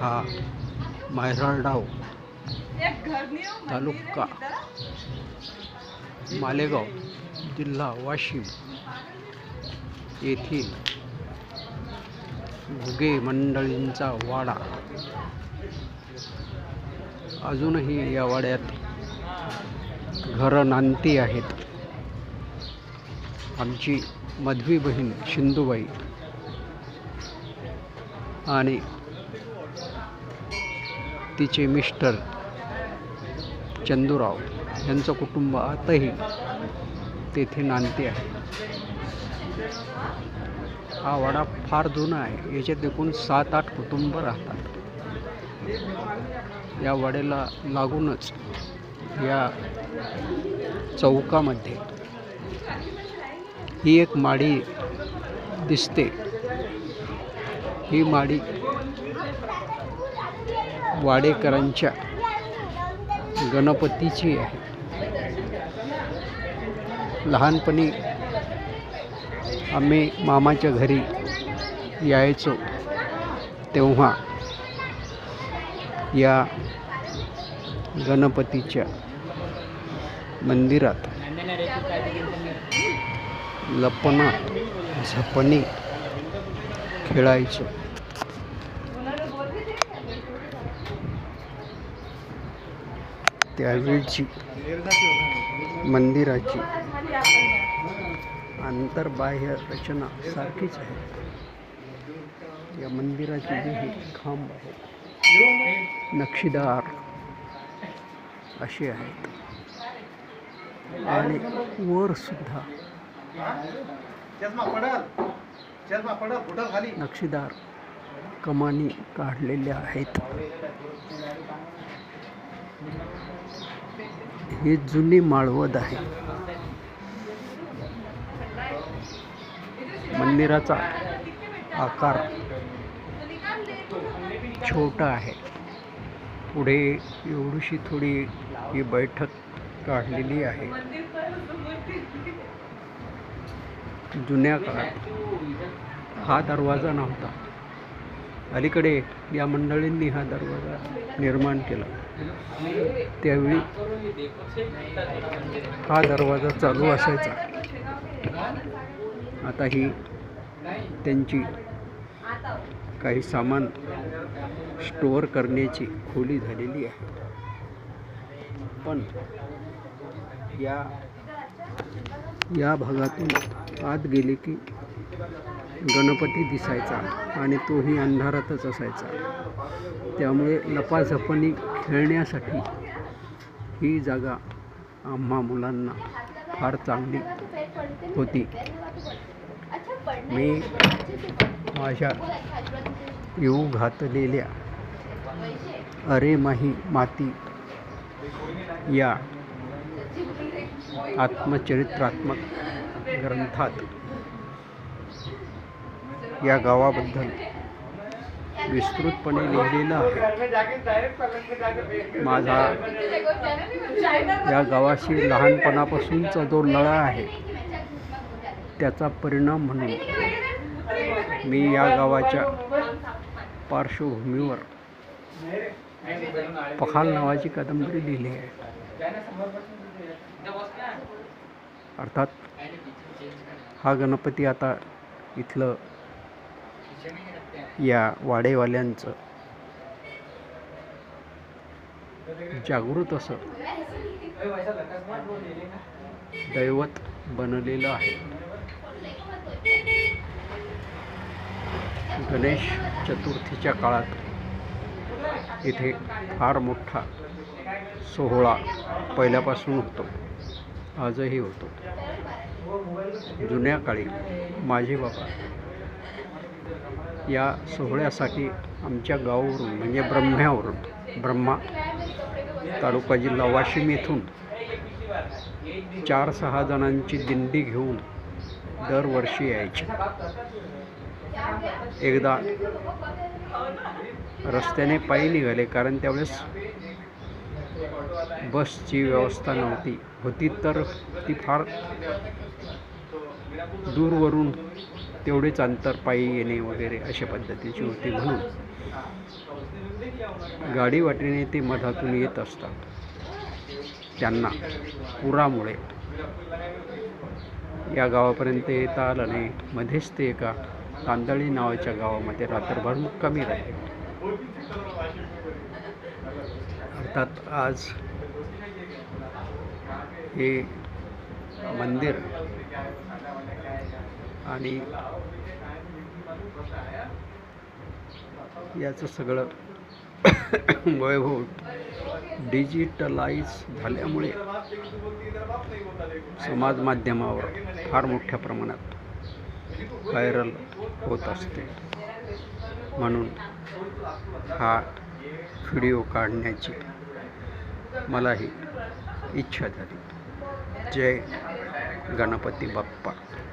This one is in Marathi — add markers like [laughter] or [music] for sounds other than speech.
हा मायराळडाव तालुका. मालेगाव जिल्हा वाशिम. येथील घुगे मंडळींचा वाडा. अजूनही या वाड्यात घरं नांती आहेत. आमची मधवी बहीण शिंदूबाई आणि तिचे मिस्टर चंदूराव यांचं कुटुंब आताही तेथे नांदते आहे. हा वाडा फार जुना आहे. याच्यात एकूण सात आठ कुटुंब राहतात. या वाड्याला लागूनच या चौकामध्ये ही एक माडी दिसते. ही माडी वाडेकरांच्या गणपतीची आहे. लहानपणी आम्ही मामाच्या घरी यायचो तेव्हा या गणपतीच्या मंदिरात लपना झपणी खेळायचो. त्यावेळची मंदिराची आंतरबाह्य रचना सारखीच आहे. या मंदिराचे जे हे खांब आहेत नक्षीदार असे आहेत आणि वर सुद्धा नक्षीदार कमानी काढलेल्या आहेत. ही जुनी माळवद आहे. मंदिराचा आकार छोटा आहे. पुढे एवढीशी थोडी ही बैठक काढलेली आहे. जुन्या काळात हा दरवाजा नव्हता. अलीकडे या मंडळींनी हा दरवाजा निर्माण केला. त्यावेळी हा दरवाजा चालू असायचा. आता ही त्यांची काही सामान स्टोअर करण्याची खोली झालेली आहे. पण या या भागातून आत गेले की गणपती दिसायचा आणि तोही अंधारातच असायचा. त्यामुळे लपाझपणी खेळण्यासाठी ही जागा आम्हा मुलांना फार चांगली होती. मी माझ्या येऊ घातलेल्या अरे माही माती या आत्मचरित्रात्मक ग्रंथात या गावाबद्दल विस्तृतपणे लिहिलेलं आहे. माझा या गावाशी लहानपणापासूनचा जो लळा आहे त्याचा परिणाम म्हणून मी या गावाच्या पार्श्वभूमीवर पखाल नावाची कादंबरी लिहिली आहे. अर्थात हा गणपती आता इथलं या वाडेवाल्यांचं. जागृत असं. दैवत बनलेलं आहे. गणेश चतुर्थीच्या काळात इथे फार मोठा सोहळा पहिल्यापासून होतो. आजही होतो. जुन्या काळी माझे बाबा या सोहळ्यासाठी आमच्या गावावरून म्हणजे ब्रह्म्यावरून ब्रह्मा तालुका जिल्हा वाशिम येथून चार सहा जणांची दिंडी घेऊन दरवर्षी यायची. एकदा रस्त्याने पायी निघाले कारण त्यावेळेस बसची व्यवस्था नव्हती. होती तर ती फार दूरवरून तेवढेच अंतर पायी येणे वगैरे अशा पद्धतीची होती म्हणून. गाडी वाटेने ते मधातून येत असतात. त्यांना पुरामुळे. या गावापर्यंत येता आलं नाही. मध्येच ते एका तांदळी नावाच्या गावामध्ये रात्रभर मुक्कामी राहिले. अर्थात आज हे मंदिर आणि याचं सगळं [coughs] वैभव डिजिटलाइज झाल्यामुळे समाज माध्यमावर फार मोठ्या प्रमाणात व्हायरल होत असते. म्हणून हा व्हिडिओ काढण्याची मलाही इच्छा झाली. जय गणपती बाप्पा.